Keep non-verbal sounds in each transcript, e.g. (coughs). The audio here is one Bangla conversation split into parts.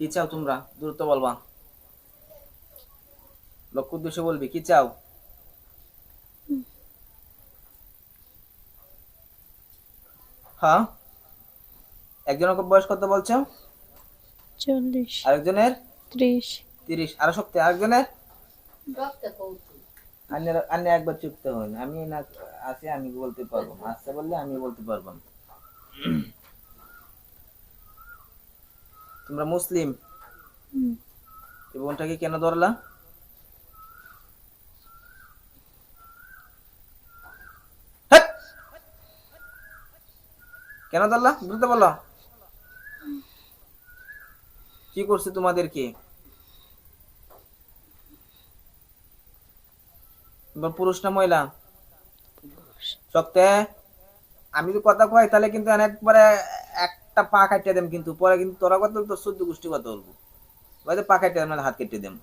কি চাও তোমরা? দ্রুত বলবা। লক্ষ্য উদ্দেশ্য বলবি কি চাও? হ্যাঁ? একজনের বয়স কত বলছো? চল্লিশ। আরেকজনের? ত্রিশ। তিরিশ। আরও শক্তি আরেকজনের? আন্য একবার চুপতে হন আমি না আছে আমি বলতে পারব আসতে বললে আমি বলতে পারব না। তোমরা মুসলিম। এই বোনটাকে কেন ধরলা? কেন ধরলা? দ্রুত বলো কি করছে তোমাদেরকে? পুরুষ না মহিলা? সত্যি? আমি তো কথা কই তাহলে কিন্তু একবারে একটা পা কাটিয়ে দেম কিন্তু পরে কিন্তু তোরা কথা তোর সদ্য গোষ্ঠী কথা বলব হয়তো পা কাটিয়ে দেম হাত কেটে দেম।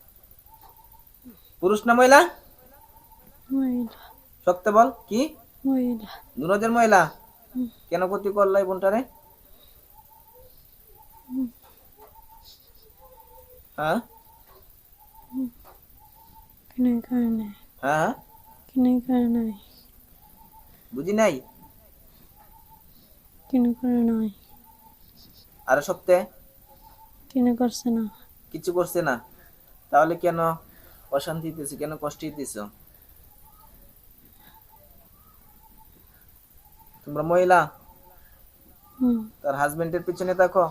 পুরুষ না মহিলা? সত্য বল কি? মহিলা। মহিলা? কেন ক্ষতি করল এই বোনটারে? হ্যাঁ? হ্যাঁ? বুঝি নাই? কিনে করে নাই। আর সত্যি কিনে করছে না। কিছু করছে না? তাহলে কেন অশান্তি দিতেছে? কেন কষ্ট দিতেছ তোমরা মহিলা? হুম। তার হাজবেন্ডের পিছনে থাকো।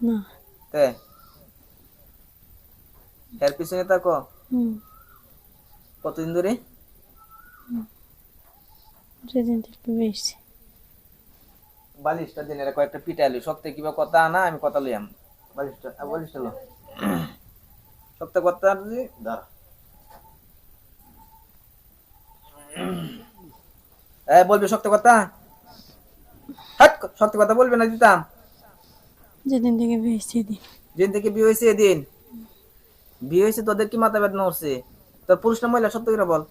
না। তে? এর পিছনে থাকো। হুম। কতদিন ধরে? যেদিন থেকে বেশি। বালিশটা দিন এরা কয়েকটা পিটাইলো সপ্তাহে কিবা কথা না আমি কথা লইয়াম বালিশটা বালিশটা লো। সপ্তাহে কথা আনছি দাঁড়া। এ বলবি সত্য কথা? হাট সত্য কথা বলবি না দিতাম যেদিন থেকে বেশি দিন যেদিন থেকে বিয়ে হয়েছে এদিন? বিয়ে হয়েছে তোদের কি মাথা বেদনা উঠছে তোর পুরুষ না মহিলা সত্য করে বল।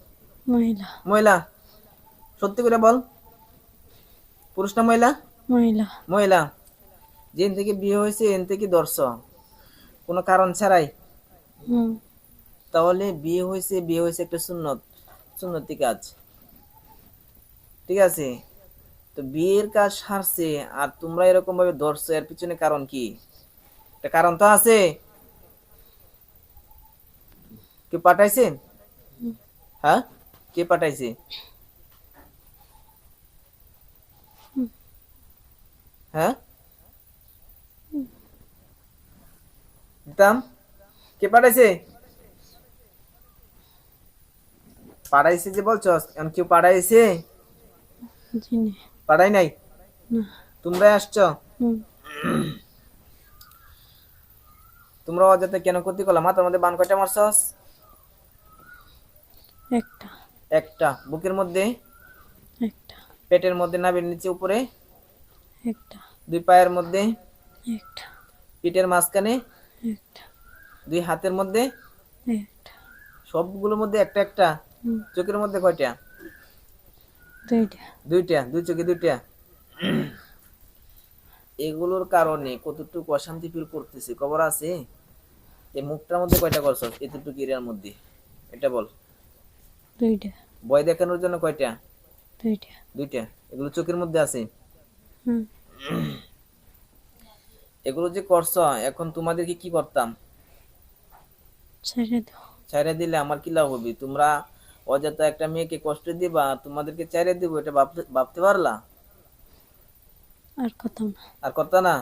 মহিলা। মহিলা সত্যি করে বল। পুরুষ না মহিলা? মহিলা। মহিলা যেদিন থেকে বিয়ে হয়েছে এন থেকে কোনো কারণ ছাড়াই। তাহলে বিয়ে হয়েছে বিয়ে হয়েছে একটা সুন্নত সুন্নতি কাজ। ঠিক আছে? তো বিয়ের কাজ সারছে আর তোমরা এরকম ভাবে ধরছো এর পিছনে কারণ কি? একটা কারণ তো আছে। কে পাঠাইছে? হ্যাঁ? কে পাঠাইছে? হ্যাঁ? দিতাম। কে পাঠাইছে? পাঠাইছে যে বলছস এখন কেউ পাঠাইছে? জিনে পাঠাই নাই? তোমরাই আসছো? তোমরা অজাতে কেন ক্ষতি করলা? মাথার মধ্যে বান কয়টা মারছস? একটা। একটা। বুকের মধ্যে? একটা। পেটের মধ্যে নাভির নিচে উপরে? একটা। দুই পায়ের মধ্যে। একটা। পিঠের মাঝখানে। একটা। দুই হাতের মধ্যে। একটা। সবগুলোর মধ্যে একটা একটা। চোখের মধ্যে কয়টা? দুইটা। দুইটা দুই চোখে দুইটা। এগুলোর কারণে কতটুকু অশান্তি ফিল করতেছে খবর আছে? এই মুখটার মধ্যে কয়টা করছস এতটুকু এরিয়ার মধ্যে। এটা বল। দুইটা। ভয় দেখানোর জন্য কয়টা? দুইটা। দুইটা। এগুলো চোখের মধ্যে আছে? হুম। (clears throat) এগুলো যে করছ এখন তোমাদেরকে কি করতাম? ছেড়ে ছাইরে দিলে আমার কি লাভ হবে? তোমরা অযথা একটা মেয়েকে কষ্ট দিবা তোমাদেরকে চাইরে দিব এটা ভাবতে ভাবতে পারলা? আর কথা না। আর কথা না?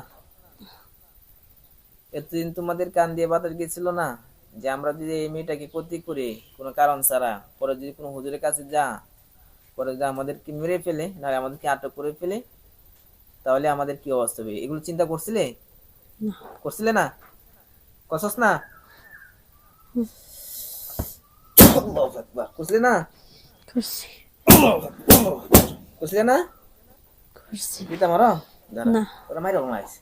এতদিন তোমাদের কান দিয়ে বাতাস গেছিল না যে আমরা যদি এই মেয়েটাকে ক্ষতি করি কোনো কারণ ছাড়া পরে যদি কোনো হুজুরের কাছে যা পরে যদি আমাদেরকে মেরে ফেলে না আমাদেরকে আটক করে ফেলে তাহলে আমাদের কি অবস্থা হবে এগুলো চিন্তা করছিলে? করছিলে না? কসস না? করছিলে না? করছিলে না? দাঁড়া। না। ওরা ঘুমাইছে।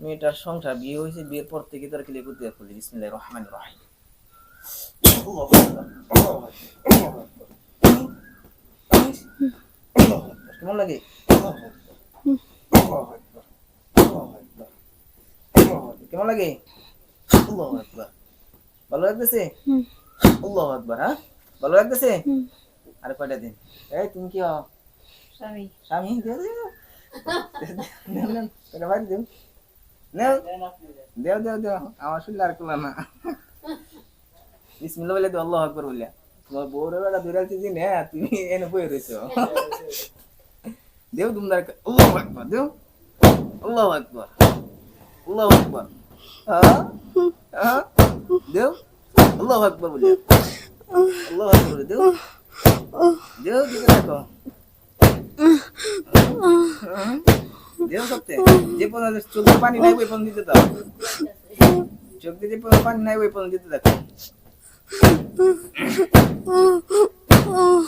মেয়েটার সংসার বিয়ে হয়েছে বিয়ের পর থেকে তার ক্লিয়ার করতে করলি বিসমিল্লাহ রহমান রহিম। কেমন লাগে? কেমন লাগে? আল্লাহু আকবার। ভালো লাগতেছে? হুম। আল্লাহু আকবার হ্যাঁ? ভালো লাগতেছে? আরে কয়টা দিন? এই তুমি কি হও? স্বামী। স্বামী? দেও দেও। নেন, নেন, এটা বাইরে দেও। নেও। দেও দেও দেও। আমার শুনলে আর কোলা না। বিসমিল্লাহ বলে তো আল্লাহ আকবার বলে তোমার বউরে বেলা দূরে আছি যে না তুমি এনে বই রয়েছো দেও তুমি দাঁড় আল্লাহ আকবার দেও আল্লাহ আকবার আল্লাহ আকবার হ্যাঁ হ্যাঁ দেও আল্লাহ আকবার বলে আল্লাহ আকবার বলে দেও দেও দিকে দেখো দেও সত্যি যে পর্যন্ত চোখে পানি নাই ওই পর্যন্ত দিতে দাও চোখে যে পর্যন্ত পানি নাই ওই পর্যন্ত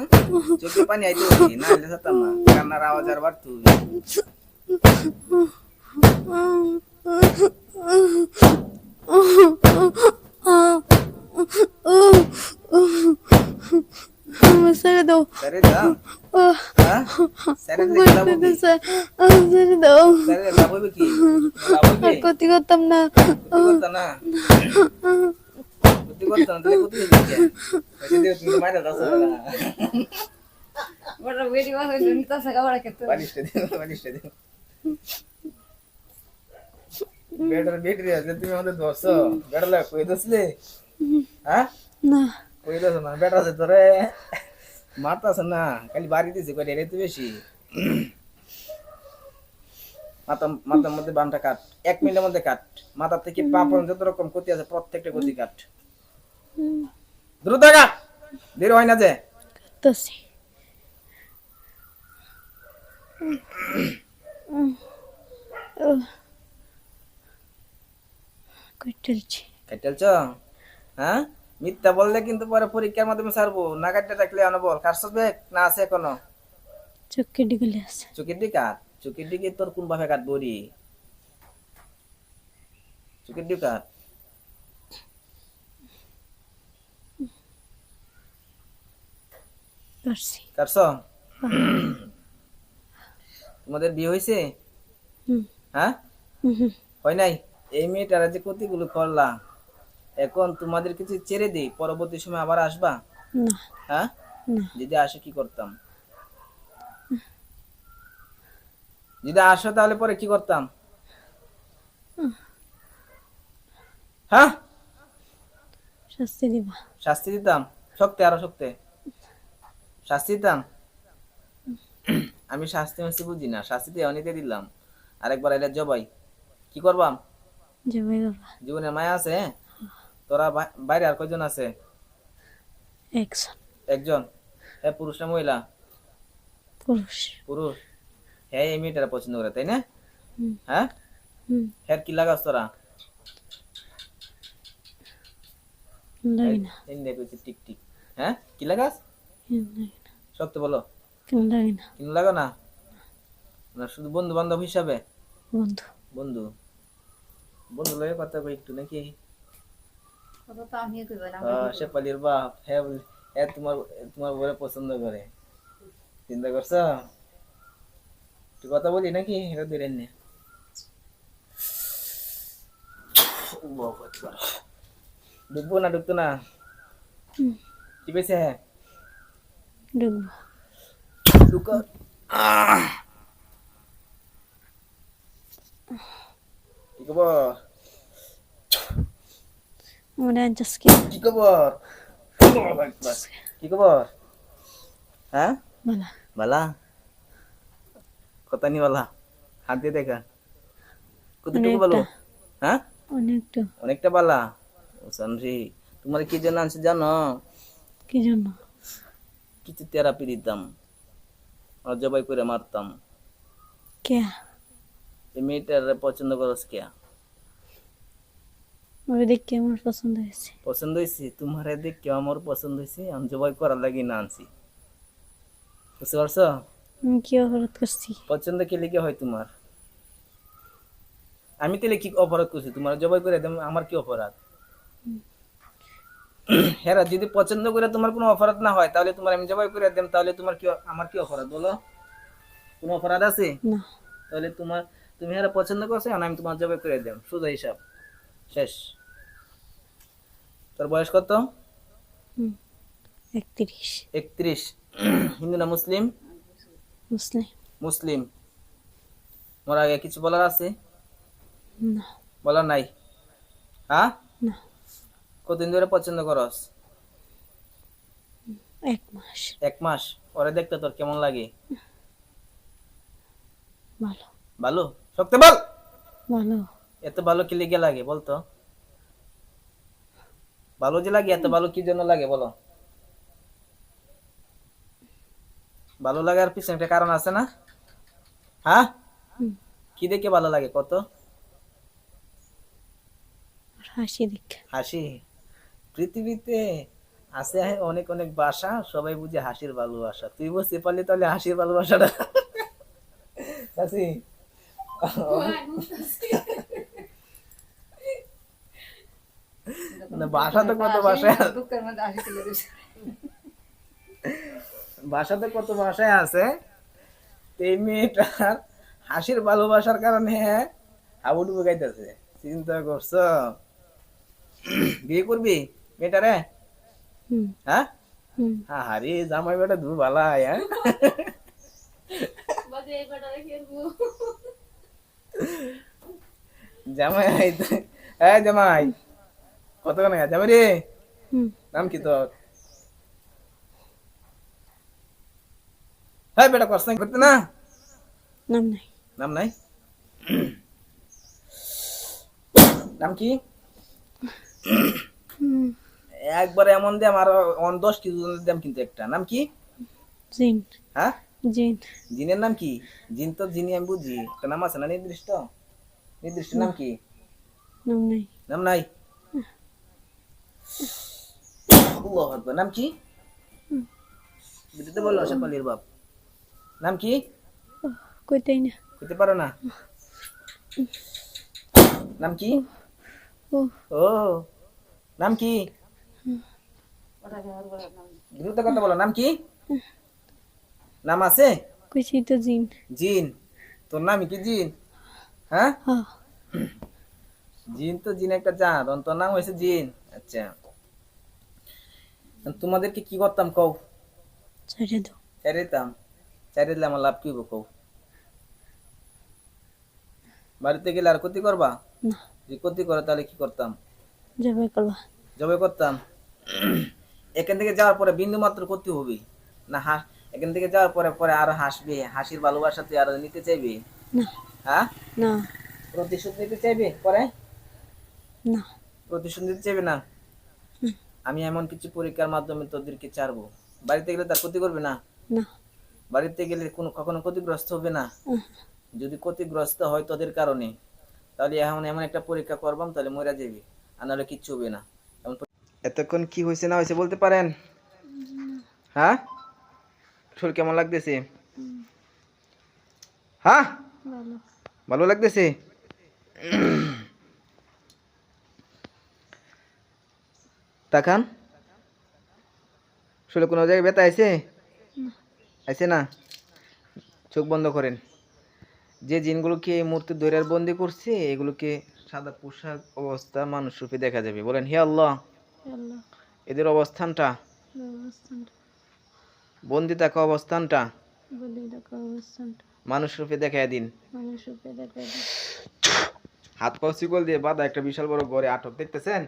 দিতে দেখো হ্যাঁ? চোখে পানি আইতে হবে না হলে সাতাম না কান্নার আওয়াজ হ্যাঁ না কই হ্যাঁ না বেটা আছে না খালি দিছে বেশি মাথা মাথার মধ্যে বানটা কাট এক মিনিটের মধ্যে কাট মাথা থেকে পা যত রকম ক্ষতি আছে, প্রত্যেকটা ক্ষতি কাট। দ্রুত দেরি হয় না যে। করতেছি। কইটেলছি কাটলছ হ্যাঁ? মিথ্যা বললে কিন্তু পরে পরীক্ষার মাধ্যমে ছাড়বো। না কাটতে থাকলে আনো বল। কাটছ বেগ না আছে এখনও। চোখে ডিগুলি আছে। চোখের দিকে তোর কোন ভাবে কাটবো রে চোখের দিকে কাট করছি তোমাদের বিয়ে হয়েছে? হ্যাঁ? হয় নাই? এই মেয়েটারা যে ক্ষতিগুলো করলা। এখন তোমাদের কিছু ছেড়ে দিই পরবর্তী সময় আবার আসবা? হ্যাঁ? যদি আসে কি করতাম? যদি আসো তাহলে পরে কি করতাম? হ্যাঁ? শাস্তি দিবা। শাস্তি দিতাম? শক্তি আরও শক্তি। শাস্তি দিতাম আমি শাস্তি মাস্তি বুঝি না শাস্তি দিয়ে অনেকে দিলাম। আরেকবার এলে জবাই। কি করবাম জীবনের মায়া আছে হ্যাঁ? তোরা বাইরে আর কয়জন আছে? একজন। একজন? হ্যাঁ পুরুষ না মহিলা? পুরুষ। পুরুষ? হ্যাঁ এই মেয়েটারা পছন্দ করে তাই না? হ্যাঁ? হ্যাঁ কি লাগাস তোরা? টিক টিক হ্যাঁ কি লাগাস? সত্য বলো? কেন লাগে না? কিন লাগো না না শুধু বন্ধু বান্ধব হিসাবে? বন্ধু। বন্ধু? বন্ধু লয়ে কথা কই একটু নাকি? আহ, শেফালির বাপ হ্যাঁ হ্যাঁ তোমার তোমার বলে পছন্দ করে। চিন্তা করছ? একটু কথা বলি নাকি? এটা ধরে নে ঢুকবো না ঢুকতো না? হুম। কি পেয়েছে হ্যাঁ ঢুকবো ঢুকো কি খবর মনে আজকে কি খবর কি খবর হ্যাঁ বলা বালা কথা নি বালা হাত দিয়ে দেখা কতটুকু বলো হ্যাঁ অনেকটা অনেকটা বালা ও সানরি তোমার কি জন্য আনছে জানো কি জন্য কিছু থেরাপি দিতাম। আর জবাই করে মারতাম। কে এই মেয়েটার পছন্দ করস কে ওই দেখে আমার পছন্দ হয়েছে। পছন্দ হয়েছে? তোমার দেখে আমার পছন্দ হয়েছে। আমি জবাই করার লাগি না আনছি। বুঝতে পারছ? আমি কি অপরাধ করছি? পছন্দ কে লেগে হয় তোমার? আমি তাহলে কি অপরাধ করছি? তোমার জবাই করে আমার কি অপরাধ? (clears throat) হ্যাঁ যদি পছন্দ করে তোমার কোনো অপরাধ না হয় তাহলে তোমার আমি জবাই করে দেম তাহলে তোমার কি আমার কি অপরাধ বলো? কোনো অপরাধ আছে? না। তাহলে তোমার তুমি এরা পছন্দ করছ আমি তোমার জবে করে দিলাম সোজা হিসাব শেষ। তোর বয়স কত? একত্রিশ। একত্রিশ। (clears throat) হিন্দু না মুসলিম? মুসলিম। মুসলিম। মোর আগে কিছু বলার আছে? না। বলার নাই? হ্যাঁ? না। কতদিন ধরে পছন্দ করস? এক মাস। এক মাস? পরে দেখতে তোর কেমন লাগে? ভালো। ভালো? শক্তি বল! ভালো। এত ভালো কি লেগে লাগে বলতো ভালো যে লাগে এত ভালো কি জন্য লাগে বলো? ভালো লাগার পিছনে একটা কারণ আছে না? হ্যাঁ? কি দেখে ভালো লাগে কত? হাসি দেখে। হাসি? পৃথিবীতে আছে অনেক অনেক বাসা, সবাই বুঝে হাসির ভালোবাসা। তুই বুঝতে পারলি তাহলে হাসির ভালোবাসাটা মানে ভাষা তো কত দিছে ভাষাতে কত ভাষায় আছে? এই মেয়েটার হাসির ভালোবাসার কারণে হাবুডুবু গাইতেছে। চিন্তা করছ? বিয়ে করবি? মেয়েটারে হুম। হ্যাঁ আরে জামাই বেটা দূর ভালা হ্যাঁ জামাই এই জামাই কত কেন জামাই রে হুম। নাম কি তোর হ্যাঁ বেটা করছ করতে না? নাম নাই। নাম নাই? নাম কি? একবার এমন দাম আর অন দশ কেজি দাম কিন্তু একটা। নাম কি? জিন। হ্যাঁ? জিন। জিনের নাম কি? জিন তো জিনি আমি বুঝি। একটা নাম আছে না নির্দিষ্ট? নির্দিষ্ট নাম কি? নাম নাই। নাম নাই? আল্লাহু আকবার। নাম কি? বুঝতে বলল শেফালির বাপ। নাম কি? কইতাই না। বুঝতে পারো না? নাম কি? ও। নাম কি? দ্রুত কথা বলো নাম কি? নাম আছে? কইছি তো জিন। জিন। তোর নাম কি জিন? হ্যাঁ? জিন তো জিন একটা জাত তোর নাম হয়েছে জিন। আচ্ছা। তোমাদেরকে কি করতাম কও? ছেড়ে দাও। দিতাম। চাইরে দিলে আমার লাভ কি হইব কও? বাড়িতে গেলে আর ক্ষতি করবা? না। যদি ক্ষতি করে তাহলে কি করতাম? যাবে করবা। জবে করতাম। এখান থেকে যাওয়ার পরে বিন্দু মাত্র ক্ষতি হবে। না হাস এখান থেকে যাওয়ার পরে পরে আরও হাসবে। হাসির ভালোবাসা তুই আরও নিতে চাইবে? হ্যাঁ না। প্রতিশোধ নিতে চাইবে পরে? না। প্রতিশোধ নিতে চাইবে না? আমি এমন কিছু পরীক্ষার মাধ্যমে তোদেরকে ছাড়বো। বাড়িতে গেলে তার ক্ষতি করবে না? না। বাড়িতে গেলে কোনো কখনো ক্ষতিগ্রস্ত হবে না? যদি ক্ষতিগ্রস্ত হয় তোদের কারণে তাহলে এখন এমন একটা পরীক্ষা করবাম তাহলে মরে যাবি আর নাহলে কিচ্ছু হবে না। এতক্ষণ কি হয়েছে না হয়েছে বলতে পারেন? হ্যাঁ? শরীর কেমন লাগতেছে? হ্যাঁ? ভালো। লাগতেছে? তাকান। শরীরে কোনো জায়গায় ব্যথা আছে আছে না? চোখ বন্ধ করেন। যে জিনগুলোকে এই মুহূর্তে দৈরার বন্দি করছে এগুলোকে সাদা পোশাক অবস্থা মানুষ রূপে দেখা যাবে। বলেন হে আল্লাহ। এদের অবস্থানটা? বন্দি থাকা অবস্থানটা? মানুষ রূপে দেখায় দিন। হাত পা শিকল দিয়ে বাঁধা একটা বিশাল বড় ঘরে আটক দেখতেছেন?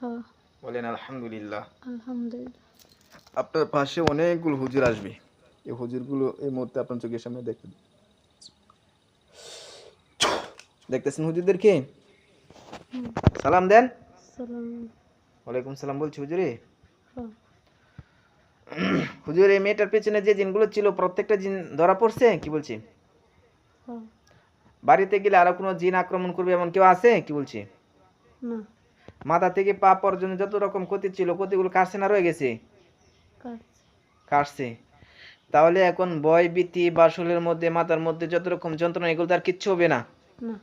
হ্যাঁ। বলেন আলহামদুলিল্লাহ। আপনার পাশে অনেকগুলো হুজুর আসবে। এই হুজুরগুলো এই মুহূর্তে আপনার চোখের সামনে দেখতে দেখতেছেন হুজুরদেরকে। সালাম দেন। সালাম। ওয়ালাইকুম সালাম বলছি হুজুরে। হ্যাঁ। (clears throat) হুজুর এই মেয়েটার পেছনে যে জিনগুলো ছিল প্রত্যেকটা জিন ধরা পড়ছে? কি বলছি? হ্যাঁ। বাড়িতে গেলে আরও কোনো জিন আক্রমণ করবে এমন কেউ আছে? কি বলছি? মাথা থেকে পা পর্যন্ত যত রকম ক্ষতি ছিল ক্ষতিগুলো কাটছে না রয়ে গেছে? কাটছে। তাহলে এখন ভয় ভীতি বাসলের মধ্যে মাথার মধ্যে যত রকম যন্ত্রণা এগুলো তার কিচ্ছু হবে না? না।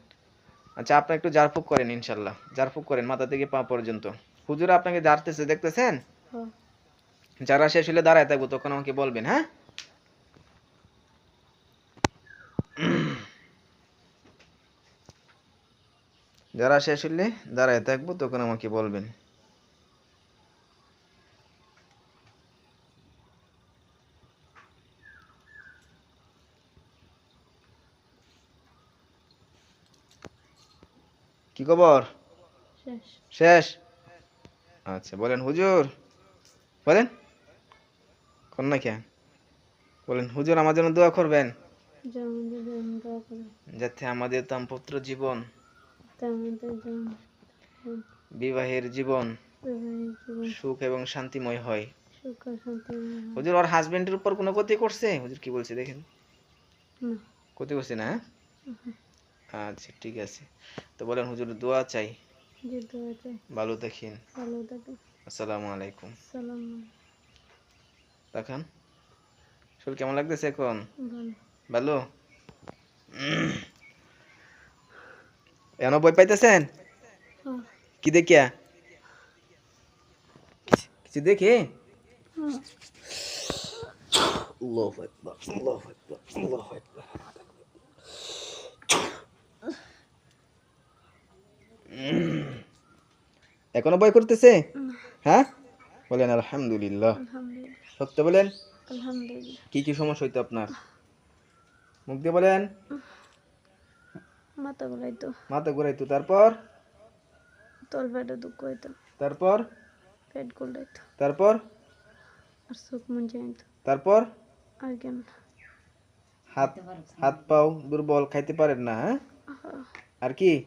আচ্ছা আপনি একটু জারফুক করেন ইনশাল্লাহ জারফুক করেন মাথা থেকে পা পর্যন্ত। হুজুর আপনাকে জারতেছে দেখতেছেন? যারা শেষ হলে দাঁড়ায় থাকব তখন আমাকে বলবেন হ্যাঁ? যারা শেষ হলে দাঁড়ায় থাকব তখন আমাকে বলবেন। কি খবর? শেষ। শেষ? আচ্ছা বলেন হুজুর। বলেন। কোন না কেন? বলেন হুজুর আমার জন্য দোয়া করবেন। যাতে আমাদের দাম্পত্য জীবন বিবাহের জীবন সুখ এবং শান্তিময় হয়। হুজুর ওর হাজবেন্ডের উপর কোনো ক্ষতি করছে? হুজুর কি বলছে দেখেন। না। ক্ষতি করছে না হ্যাঁ? আচ্ছা ঠিক আছে। তো বলেন হুজুর দোয়া চাই। ভালো দেখেন ভালো থাকে। আসসালামু আলাইকুম। সালাম দেখান শরীর কেমন লাগতেছে এখন? ভালো। এন বই পাইতেছেন? হ্যাঁ। কি দেখিয়া? কিছু- দেখে? হ্যাঁ। (clears throat) এখনও বই করতেছে? হ্যাঁ? বলেন আলহামদুলিল্লাহ। সত্য বলেন? কি কি সমস্যা হইতো আপনার? মুখ দিয়ে বলেন। মাথা ঘুরাইতো। মাথা ঘুরাইতো তারপর? পেটে দুঃখ হইতো। তারপর? পেট গোলাইতো তারপর? আর চোখ মুঞ্জে তারপর? আর কেন হাত হাত পাও দুর্বল খাইতে পারেন না হ্যাঁ? আর কি?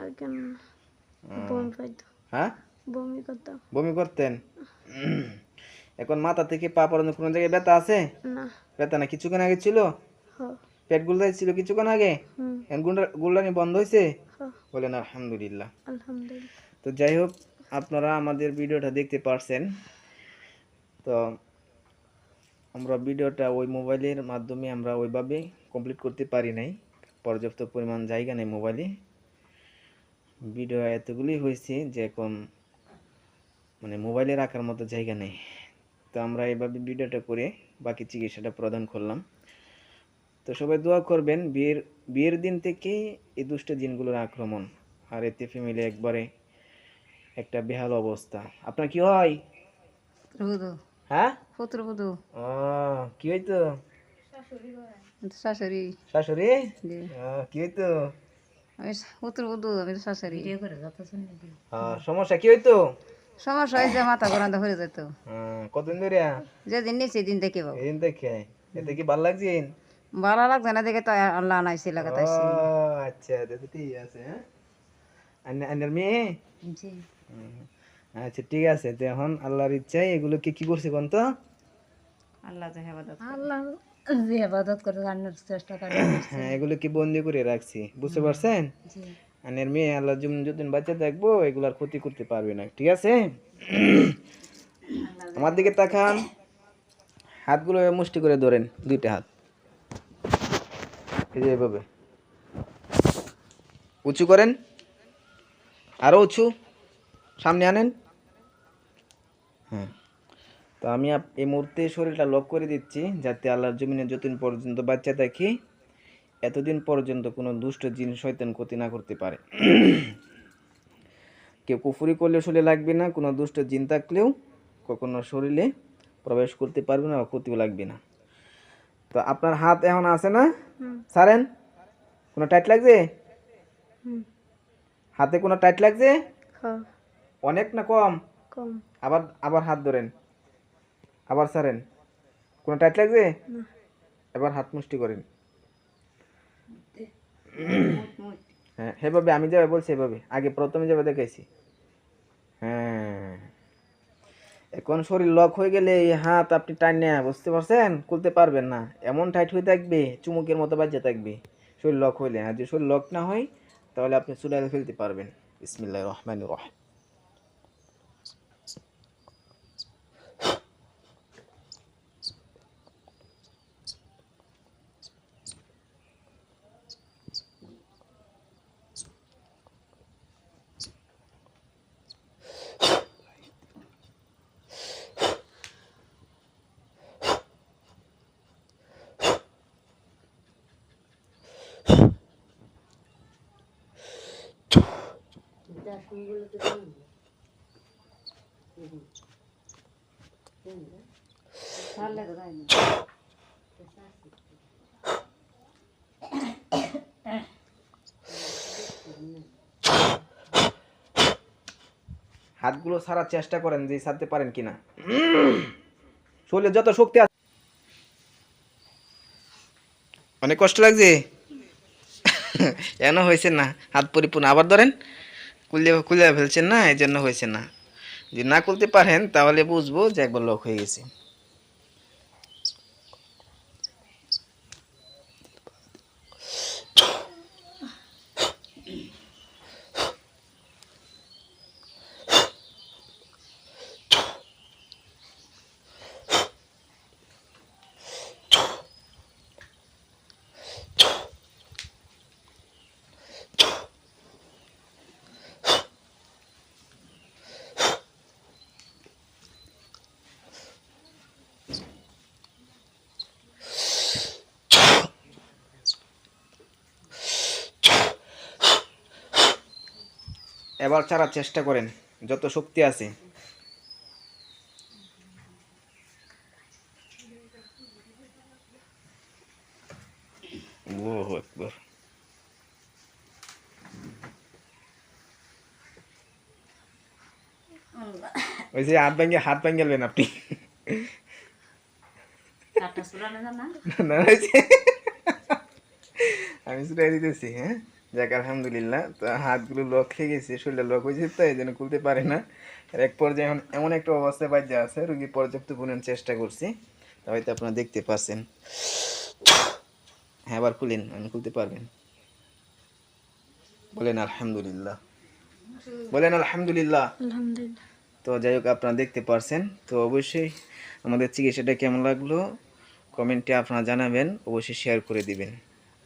আর কেন বমি পাইতো হ্যাঁ? বমি করতাম বমি করতেন? এখন মাথা থেকে পা পর্যন্ত কোনো জায়গায় ব্যথা আছে? না। ব্যথা না? কিছুক্ষণ আগে ছিল? পেট গুলদাই ছিল কিছুক্ষণ আগে? গুলদানি বন্ধ হয়েছে বলেন আলহামদুলিল্লাহ। আলহামদুলিল্লাহ। তো যাই হোক আপনারা আমাদের ভিডিওটা দেখতে পারছেন। তো আমরা ভিডিওটা ওই মোবাইলের মাধ্যমে আমরা ওইভাবে কমপ্লিট করতে পারি নাই। পর্যাপ্ত পরিমাণ জায়গা নেই মোবাইলে। ভিডিও এতগুলি হয়েছে যে এখন মানে মোবাইলে রাখার মতো জায়গা নেই। তো আমরা এইভাবে ভিডিওটা করে বাকি চিকিৎসাটা প্রদান করলাম। তো সবাই দোয়া করবেন বিয়ের বিয়ের দিন থেকেই এই দুষ্ট জিনগুলোর আক্রমণ আর এতে ফ্যামিলি একবারে একটা বেহাল অবস্থা। আপনার কি হয়? হ্যাঁ? পুত্রবধূ। ও কি হইতো? শাশুড়ি শাশুড়ি। জি। কি হইতো? আমি আমি শাশুড়ি। সমস্যা কি হইতো? সমস্যা মাথা হয়ে যেত। ও, কতদিন ধরে? যেদিন নিয়েছি দিন দেখে বাবু। এদিন দেখে এতে কি ভালো লাগছে? ভালো লাগছে না দেখে তো আল্লাহ আনাইছি লাগাতে ও আচ্ছা ঠিক আছে হ্যাঁ? আন্নার মেয়ে? জি। আচ্ছা ঠিক আছে তো এখন আল্লাহর ইচ্ছায় এগুলোকে কি করছে কোন তো আল্লাহ যে আল্লাহ যে হেফাজত করে রান্নার চেষ্টা করে (coughs) হ্যাঁ এগুলোকে বন্দি করে রাখছি বুঝতে পারছেন? জি। আনের মেয়ে আল্লাহ যতদিন বাচ্চা থাকব এগুলার ক্ষতি করতে পারবে না ঠিক আছে? (coughs) আমার দিকে তাকান হাতগুলো মুষ্টি করে ধরেন দুইটা হাত। এই যে এভাবে। উঁচু করেন আরও উঁচু সামনে আনেন। হ্যাঁ। তো আমি এই মুহূর্তে শরীরটা লক করে দিচ্ছি যাতে আল্লাহর জমিনে যতদিন পর্যন্ত বাচ্চা থাকি এতদিন পর্যন্ত কোনো দুষ্ট জিন শয়তান ক্ষতি না করতে পারে। কেউ কুফুরি করলে শরীরে লাগবে না কোনো দুষ্ট জিন থাকলেও কখনো শরীরে প্রবেশ করতে পারবে না বা ক্ষতিও লাগবে না। তো আপনার হাত এখন আছে না? সারেন কোনো টাইট লাগছে? হাতে কোনো টাইট লাগছে? অনেক না কম? কম। আবার আবার হাত ধরেন। আবার সারেন কোনো টাইট লাগছে না। এবার হাত মুষ্টি করেন। হ্যাঁ সেভাবে আমি যাবে বলছি এভাবে আগে প্রথমে যাবে দেখাইছি। হ্যাঁ। এখন শরীর লক হয়ে গেলে এই হাত আপনি টাইট নেয়া বুঝতে পারছেন? খুলতে পারবেন না। এমন টাইট হয়ে থাকবে চুমুকের মতো বাজে থাকবে। শরীর লক হইলে। আর যদি শরীর লক না হয় তাহলে আপনি চুলাইলে ফেলতে পারবেন। বিসমিল্লাহ রহমান রহিম। হাতগুলো ছাড়ার চেষ্টা করেন যে সারতে পারেন কিনা। শরীরে যত শক্তি আছে অনেক কষ্ট লাগছে। এন হয়েছে না, হাত পরিপূর্ণ। আবার ধরেন। কুলিয়ে কুলে ফেলছেন না এই জন্য হয়েছে না। যদি না খুলতে পারেন, তাহলে বুঝব যে একবার লক হয়ে গেছে। এবার ছাড়ার চেষ্টা করেন যত শক্তি আছে। আল্লাহু আকবার। ওই যে হাত ভাঙ্গে হাত ভাঙ্গেলবেন আপনি। আমি শুনে দিতেছি হ্যাঁ? যাক আলহামদুলিল্লাহ। তো হাতগুলো লক খেয়ে গেছে শরীরে লক হয়েছে তো এই জন্য খুলতে পারে না। আর এক পর্যায়ে এখন এমন একটা অবস্থায় বাজ্যে আছে রুগী পর্যাপ্ত পরিমাণ চেষ্টা করছি। তা হয়তো আপনারা দেখতে পাচ্ছেন। হ্যাঁ এবার খুলেন আমি খুলতে পারবেন বলেন আলহামদুলিল্লাহ। বলেন আলহামদুলিল্লাহ। আলহামদুলিল্লাহ। তো যাই হোক আপনারা দেখতে পারছেন। তো অবশ্যই আমাদের চিকিৎসাটা কেমন লাগল? কমেন্টে আপনারা জানাবেন অবশ্যই শেয়ার করে দিবেন।